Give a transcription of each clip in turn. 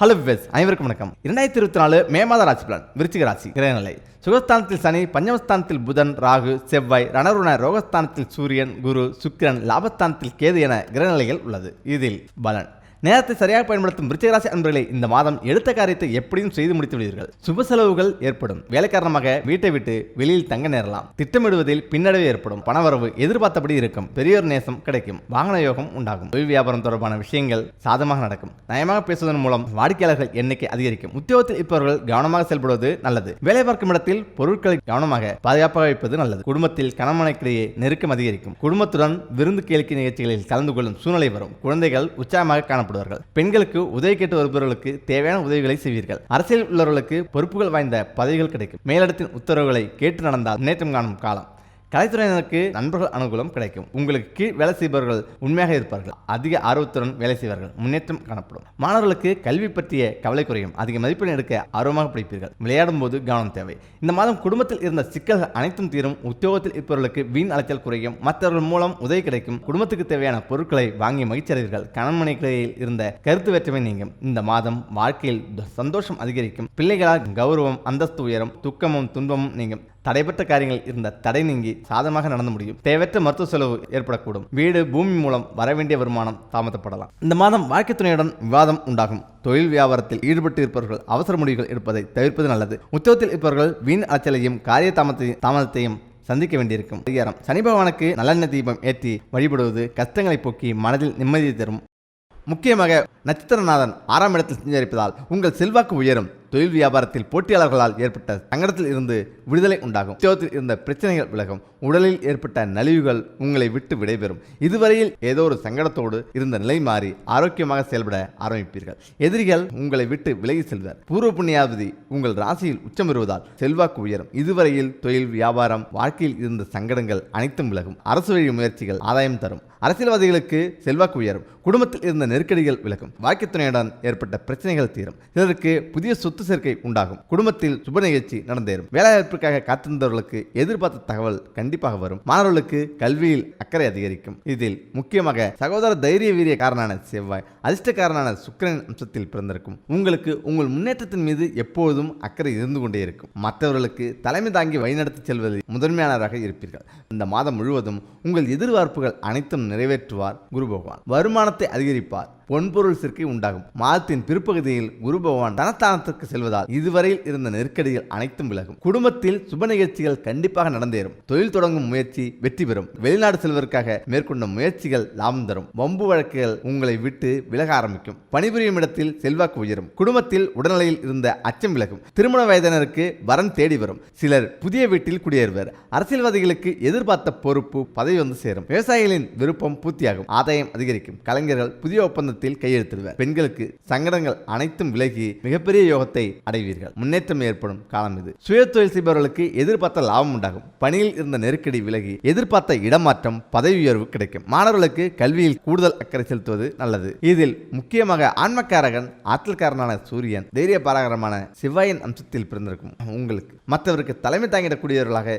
Hello wives அனைவருக்கும் வணக்கம். இரண்டாயிரத்தி இருபத்தி நாலு மே மாத ராசி பலன் விருச்சிக ராசி கிரகநிலை சுகஸ்தானத்தில் சனி பஞ்சமஸ்தானத்தில் புதன் ராகு செவ்வாய் ரணருண ரோகஸ்தானத்தில் சூரியன் குரு சுக்கிரன் லாபஸ்தானத்தில் கேது என கிரகநிலைகள் உள்ளது. இதில் பலன். நேரத்தை சரியாக பயன்படுத்தும் விருச்சிகராசி அன்பர்களே இந்த மாதம் எடுத்த காரியத்தை எப்படியும் செய்து முடித்து விடுவீர்கள். சுப செலவுகள் ஏற்படும். வேலை காரணமாக வீட்டை விட்டு வெளியில் தங்க நேரலாம். திட்டமிடுவதில் பின்னடைவு ஏற்படும். பணவரவு எதிர்பார்த்தபடி இருக்கும். பெரியோர் நேசம் கிடைக்கும். வாகன யோகம் உண்டாகும். தொழில் வியாபாரம் தொடர்பான விஷயங்கள் சாதமாக நடக்கும். நயமாக பேசுவதன் மூலம் வாடிக்கையாளர்கள் எண்ணிக்கை அதிகரிக்கும். உத்தியோகத்தில் இருப்பவர்கள் கவனமாக செயல்படுவது நல்லது. வேலை பார்க்கும் இடத்தில் பொருட்களை கவனமாக பாதுகாப்பாக வைப்பது நல்லது. குடும்பத்தில் கணவனுக்கிடையே நெருக்கம் அதிகரிக்கும். குடும்பத்துடன் விருந்து கேளிக்கை நிகழ்ச்சிகளில் கலந்து கொள்ளும் சூழ்நிலை வரும். குழந்தைகள் உற்சாகமாக காணப்படுவார்கள். பெண்களுக்கு உதவி கேட்டு வருபவர்களுக்கு தேவையான உதவிகளை செய்வீர்கள். அரசியல் உள்ளவர்களுக்கு பொறுப்புகள் வாய்ந்த பதவிகள் கிடைக்கும். மேலிடத்தின் உத்தரவுகளை கேட்டு நடந்தால் முன்னேற்றம் காணும் காலம். கலைத்துறையினருக்கு நண்பர்கள் அனுகூலம் கிடைக்கும். உங்களுக்கு கீழ் வேலை செய்பவர்கள் உண்மையாக இருப்பார்கள். அதிக ஆர்வத்துடன் வேலை செய்வார்கள். முன்னேற்றம் காணப்படும். மாணவர்களுக்கு கல்வி பற்றிய கவலை குறையும். அதிக மதிப்பெண் எடுக்க ஆர்வமாக படிப்பீர்கள். விளையாடும் போது கவனம் தேவை. இந்த மாதம் குடும்பத்தில் இருந்த சிக்கல்கள் அனைத்தும் தீரும். உத்தியோகத்தில் இருப்பவர்களுக்கு வீண் அலைச்சல் குறையும். மற்றவர்கள் மூலம் உதவி கிடைக்கும். குடும்பத்துக்கு தேவையான பொருட்களை வாங்கி மகிழ்ச்சியடைவீர்கள் அடைவீர்கள். இருந்த கருத்து வேற்றுமை நீங்கும். இந்த மாதம் வாழ்க்கையில் சந்தோஷம் அதிகரிக்கும். பிள்ளைகளால் கௌரவம் அந்தஸ்து உயரும். துக்கமும் துன்பமும் நீங்கும். தடைபெற்ற காரியங்கள் இருந்த தடை நீங்கி சாதமாக நடந்து முடியும். தேவையற்ற மருத்துவ செலவு ஏற்படக்கூடும். வீடு பூமி மூலம் வரவேண்டிய வருமானம் தாமதப்படலாம். இந்த மாதம் வாழ்க்கை துணையுடன் விவாதம் உண்டாகும். தொழில் வியாபாரத்தில் ஈடுபட்டு இருப்பவர்கள் அவசர முடிவுகள் எடுப்பதை தவிர்ப்பது நல்லது. உத்தியோகத்தில் இருப்பவர்கள் வீண் அலைச்சலையும் காரிய தாமதத்தையும் தாமதத்தையும் சந்திக்க வேண்டியிருக்கும். அதிகாரம். சனி பகவானுக்கு நல்லெண்ணெய் தீபம் ஏற்றி வழிபடுவது கஷ்டங்களை போக்கி மனதில் நிம்மதியை தரும். முக்கியமாக நட்சத்திரநாதன் ஆறாம் இடத்தில் சஞ்சரிப்பதால் உங்கள் செல்வாக்கு உயரும். தொழில் வியாபாரத்தில் போட்டியாளர்களால் ஏற்பட்ட சங்கடத்தில் இருந்து விடுதலை உண்டாகும். உத்தியோகத்தில் இருந்த பிரச்சனைகள் விலகும். உடலில் ஏற்பட்ட நலிவுகள் உங்களை விட்டு விடைபெறும். இதுவரையில் ஏதோ ஒரு சங்கடத்தோடு இருந்த நிலை மாறி ஆரோக்கியமாக செயல்பட ஆரம்பிப்பீர்கள். எதிரிகள் உங்களை விட்டு விலகி செல்வர். பூர்வ புண்ணியாவதி உங்கள் ராசியில் உச்சம் வருவதால் செல்வாக்கு உயரும். இதுவரையில் தொழில் வியாபாரம் வாழ்க்கையில் இருந்த சங்கடங்கள் அனைத்தும் விலகும். அரசு வழி முயற்சிகள் ஆதாயம் தரும். அரசியல்வாதிகளுக்கு செல்வாக்கு உயரும். குடும்பத்தில் இருந்த நெருக்கடிகள் விலகும். வாக்கியத்துணையுடன் துணையுடன் ஏற்பட்ட பிரச்சனைகள் தீரும். சிலருக்கு புதிய சொத்து சேர்க்கை உண்டாகும். குடும்பத்தில் சுப நிகழ்ச்சி நடந்தேறும். வேலைவாய்ப்பிற்காக காத்திருந்தவர்களுக்கு எதிர்பார்த்த தகவல் கண்டிப்பாக வரும். மாணவர்களுக்கு கல்வியில் அக்கறை அதிகரிக்கும். இதில் முக்கியமாக சகோதர தைரிய வீரிய காரனான செவ்வாய் அதிர்ஷ்டக்காரனான சுக்கிரன் அம்சத்தில் பிறந்திருக்கும். உங்களுக்கு உங்கள் முன்னேற்றத்தின் மீது எப்போதும் அக்கறை இருந்து கொண்டே இருக்கும். மற்றவர்களுக்கு தலைமை தாங்கி வழிநடத்தி செல்வதில் முதன்மையானவராக இருப்பீர்கள். இந்த மாதம் முழுவதும் உங்கள் எதிர்பார்ப்புகள் அனைத்தும் நிறைவேற்றுவார் குரு பகவான் வருமானத்தை அதிகரிப்பார். பொன்பொருள் சேர்க்கை உண்டாகும். மாதத்தின் பிற்பகுதியில் குரு பகவான் தனஸ்தானத்திற்கு செல்வதால் இதுவரையில் இருந்த நெருக்கடிகள் அனைத்தும் விலகும். குடும்பத்தில் சுப நிகழ்ச்சிகள் கண்டிப்பாக நடந்தேறும். தொழில் தொடங்கும் முயற்சி வெற்றி பெறும். வெளிநாடு செல்வதற்காக மேற்கொண்ட முயற்சிகள் லாபம் தரும். வம்பு வழக்குகள் உங்களை விட்டு விலக ஆரம்பிக்கும். பணிபுரியும் இடத்தில் செல்வாக்கு உயரும். குடும்பத்தில் உடல்நிலையில் இருந்த அச்சம் விலகும். திருமண வயதினருக்கு வரன் தேடி வரும். சிலர் புதிய வீட்டில் குடியேறுவர். அரசியல்வாதிகளுக்கு எதிர்பார்த்த பொறுப்பு பதவி வந்து சேரும். விவசாயிகளின் விருப்பம் பூர்த்தியாகும். ஆதாயம் அதிகரிக்கும். கலைஞர்கள் புதிய ஒப்பந்தத்தில் கையெழுத்திடுவர். பெண்களுக்கு சங்கடங்கள் அனைத்தும் விலகி மிகப்பெரிய யோகத்தை அடைவீர்கள். முன்னேற்றம் ஏற்படும் காலம் இது. சுய தொழில் செய்பவர்களுக்கு எதிர்பார்த்த லாபம் உண்டாகும். பணியில் இருந்த நெருக்கடி விலகி எதிர்பார்த்த இடமாற்றம் பதவி உயர்வு கிடைக்கும். மாணவர்களுக்கு கல்வியில் கூடுதல் அக்கறை செலுத்துவது நல்லது. இதில் முக்கியமாக ஆன்மக்காரகன் ஆற்றல்காரனான சூரியன் தைரிய பாராகரமான சிவாயின் அம்சத்தில் பிறந்திருக்கும். உங்களுக்கு மற்றவருக்கு தலைமை தாங்கிடக்கூடியவர்களாக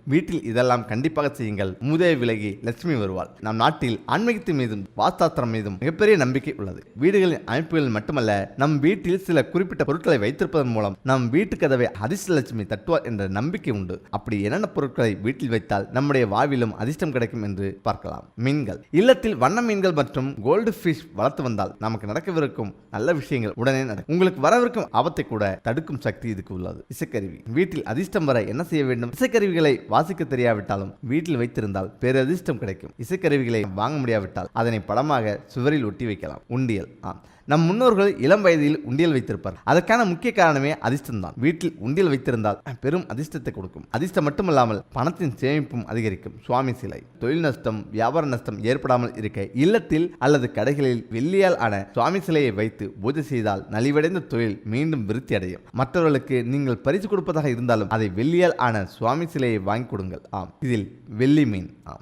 வீட்டில் இதெல்லாம் கண்டிப்பாக செய்யுங்கள். மூதே விலகி லட்சுமி வருவாள். நம் நாட்டில் ஆன்மீகத்தின் மீதும் வாஸ்தாத்திரம் மீதும் மிகப்பெரிய நம்பிக்கை உள்ளது. வீடுகளின் அமைப்புகளில் மட்டுமல்ல நம் வீட்டில் சில குறிப்பிட்ட பொருட்களை வைத்திருப்பதன் மூலம் நம் வீட்டு கதவை அதிர்ஷ்ட லட்சுமி தட்டுவார் என்ற நம்பிக்கை உண்டு. அப்படி என்னென்ன பொருட்களை வீட்டில் வைத்தால் நம்முடைய வாழ்விலும் அதிர்ஷ்டம் கிடைக்கும் என்று பார்க்கலாம். மீன்கள். இல்லத்தில் வண்ண மீன்கள் மற்றும் கோல்டு ஃபிஷ் வளர்த்து வந்தால் நமக்கு நடக்கவிருக்கும் நல்ல விஷயங்கள் உடனே நடக்கும் உங்களுக்கு வரவிருக்கும் ஆபத்தை கூட தடுக்கும் சக்தி இதுக்கு உள்ளது. இசைக்கருவி. வீட்டில் அதிர்ஷ்டம் வர என்ன செய்ய வேண்டும்? இசைக்கருவிகளை வாசிக்க தெரியாவிட்டாலும் வீட்டில் வைத்திருந்தால் பேரதிர்ஷ்டம் கிடைக்கும். இசைக்கருவிகளை வாங்க முடியாவிட்டால் அதனை படமாக சுவரில் ஒட்டி வைக்கலாம். உண்டியல். ஆம். நம் முன்னோர்கள் இளம் வயதில் உண்டியல் வைத்திருப்பார். அதற்கான முக்கிய காரணமே அதிர்ஷ்டம் தான் வீட்டில் உண்டியல் வைத்திருந்தால் பெரும் அதிர்ஷ்டத்தை கொடுக்கும். அதிர்ஷ்டம் மட்டுமல்லாமல் பணத்தின் சேமிப்பும் அதிகரிக்கும். சுவாமி சிலை. தொழில் நஷ்டம் வியாபார நஷ்டம் ஏற்படாமல் இருக்க இல்லத்தில் அல்லது கடைகளில் வெள்ளியால் ஆன சுவாமி சிலையை வைத்து பூஜை செய்தால் நலிவடைந்த தொழில் மீண்டும் விருத்தி அடையும் மற்றவர்களுக்கு நீங்கள் பரிசு கொடுப்பதாக இருந்தாலும் அதை வெள்ளியால் ஆன சுவாமி சிலையை வாங்கி கொடுங்கள். ஆம். இதில் வெள்ளி மீன். ஆம்.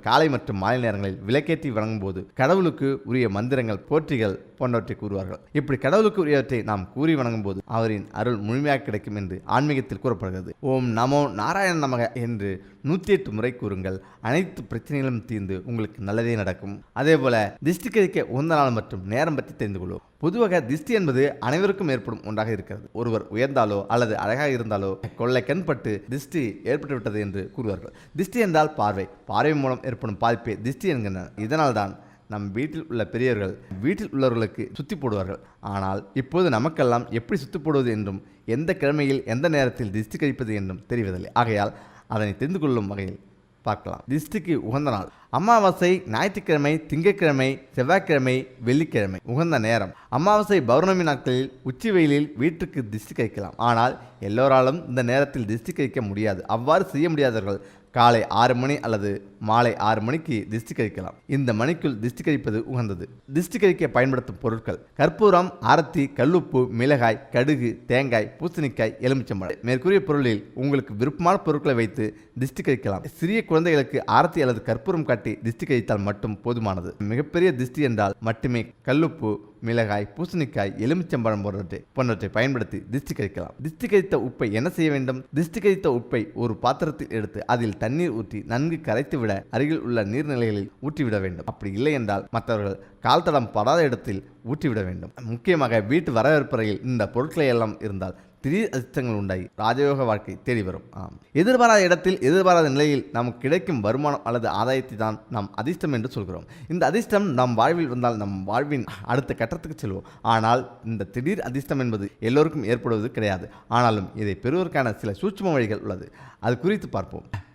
காலை மற்றும் மாலை நேரங்களில் விளக்கேற்றி வழங்கும் போது கடவுளுக்கு உரிய மந்திரங்கள் போற்றிகள் போன்றவற்றை கூறுவார்கள். இப்படி கடவுளுக்கு உரியவற்றை நாம் கூறி வணங்கும் போது அவரின் அருள் முழுமையாக கிடைக்கும் என்று ஆன்மீகத்தில் கூறப்படுகிறது. ஓம் நமோ நாராயண நமக என்று நூற்றி எட்டு முறை கூறுங்கள். அனைத்து பிரச்சனைகளும் தீர்ந்து உங்களுக்கு நல்லதே நடக்கும். அதே போல திஷ்டி கழிக்க உந்த நாள் மற்றும் நேரம் பற்றி தெரிந்து கொள்வோம். பொதுவாக திஷ்டி என்பது அனைவருக்கும் ஏற்படும் ஒன்றாக இருக்கிறது. ஒருவர் உயர்ந்தாலோ அல்லது அழகாக இருந்தாலோ கொள்ளை கண்பட்டு திஷ்டி ஏற்பட்டுவிட்டது என்று கூறுவார்கள். திஷ்டி என்றால் பார்வை. பார்வை மூலம் ஏற்படும் பாதிப்பே திஷ்டி என்கின்றனர். இதனால்தான் நம் வீட்டில் உள்ள பெரியவர்கள் வீட்டில் உள்ளவர்களுக்கு சுத்தி போடுவார்கள். ஆனால் இப்போது நமக்கெல்லாம் எப்படி சுத்தி போடுவது என்றும் எந்த கிழமையில் எந்த நேரத்தில் திஷ்டி கழிப்பது என்றும் தெரிவதில்லை. ஆகையால் அதனை தெரிந்து கொள்ளும் வகையில் பார்க்கலாம். திஷ்டிக்கு உகந்த நாள். அமாவாசை ஞாயிற்றுக்கிழமை திங்கட்கிழமை செவ்வாய்க்கிழமை வெள்ளிக்கிழமை உகந்த நேரம். அமாவாசை பௌர்ணமி நாட்களில் உச்சி வெயிலில் வீட்டுக்கு திஷ்டி கழிக்கலாம். ஆனால் எல்லோராலும் இந்த நேரத்தில் திஷ்டி கழிக்க முடியாது. அவ்வாறு செய்ய முடியாதவர்கள் காலை ஆறு மணி அல்லது மாலை ஆறு மணிக்கு திஷ்டி கழிக்கலாம் இந்த மணிக்குள் திஷ்டி கழிப்பது உகந்தது. திஷ்டி கழிக்க பயன்படுத்தும் பொருட்கள் கற்பூரம் ஆரத்தி கல்லுப்பு மிளகாய் கடுகு தேங்காய் பூசணிக்காய் எலுமிச்சம்பழம். மேற்கூறிய பொருளில் உங்களுக்கு விருப்பமான பொருட்களை வைத்து திஷ்டி கழிக்கலாம் சிறிய குழந்தைகளுக்கு ஆரத்தி அல்லது கற்பூரம் காட்டி திஷ்டி கழித்தால் மட்டும் போதுமானது. மிகப்பெரிய திஷ்டி என்றால் மட்டுமே கல்லுப்பு மிளகாய் பூசணிக்காய் எலுமிச்சம்பழம் போன்றவற்றை போன்றவற்றை பயன்படுத்தி திஷ்டி கழிக்கலாம் திஷ்டி கழித்த உப்பை என்ன செய்ய வேண்டும்? திஷ்டி கழித்த உப்பை ஒரு பாத்திரத்தில் எடுத்து அதில் தண்ணீர் ஊற்றி நன்கு கரைத்து விட அருகில் உள்ள நீர்நிலைகளில் ஊற்றிவிட வேண்டும். அப்படி இல்லை என்றால் மற்றவர்கள் கால் தடம் படாத இடத்தில் ஊற்றிவிட வேண்டும். முக்கியமாக வீட்டு வரவேற்பறையில் இந்த பொருட்களை எல்லாம் இருந்தால் திடீர் அதிர்ஷ்டங்கள் உண்டாகி ராஜயோக வாழ்க்கை தேடி வரும். ஆம். எதிர்பாராத இடத்தில் எதிர்பாராத நிலையில் நமக்கு கிடைக்கும் வருமானம் அல்லது ஆதாயத்தை தான் நாம் அதிர்ஷ்டம் என்று சொல்கிறோம். இந்த அதிர்ஷ்டம் நம் வாழ்வில் வந்தால் நம் வாழ்வின் அடுத்த கட்டத்துக்கு செல்வோம். ஆனால் இந்த திடீர் அதிர்ஷ்டம் என்பது எல்லோருக்கும் ஏற்படுவது கிடையாது. ஆனாலும் இதை பெறுவதற்கான சில சூட்சும வழிகள் உள்ளது. அது குறித்து பார்ப்போம்.